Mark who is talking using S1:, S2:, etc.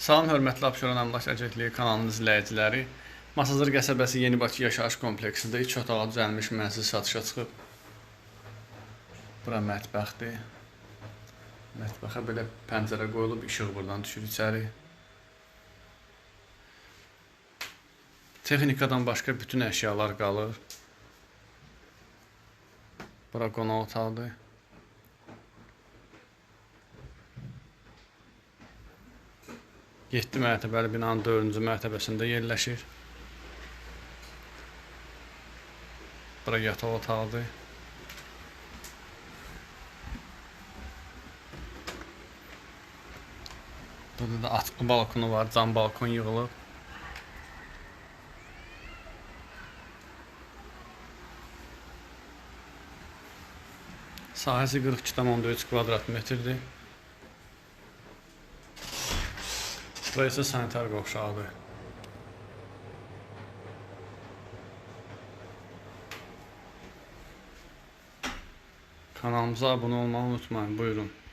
S1: Salam hörmətli Abşeron Əmlak Agentliyi kanalının izləyiciləri. Masazır qəsəbəsi Yeni Bakı yaşayış kompleksində 2 otağa düzənmiş mənzil satışa çıxıb. Bura mətbəxdir. Mətbəxə belə pəncərə qoyulub, işıq buradan düşür içəri. Texnikadan başqa bütün əşyalar qalır. Bura qonaq otaqdır. 7 mərtəbəli binanın 4-cü mərtəbəsində yerləşir. Bura yataq otağıdır. Burada da açıq balkonu var, cam balkon yığılıb. Sahəsi 42,3 kvadrat metrdir. Bura isə sanitar qovşağıdır. Kanalımıza abunə olmağı unutmayın. Buyurun.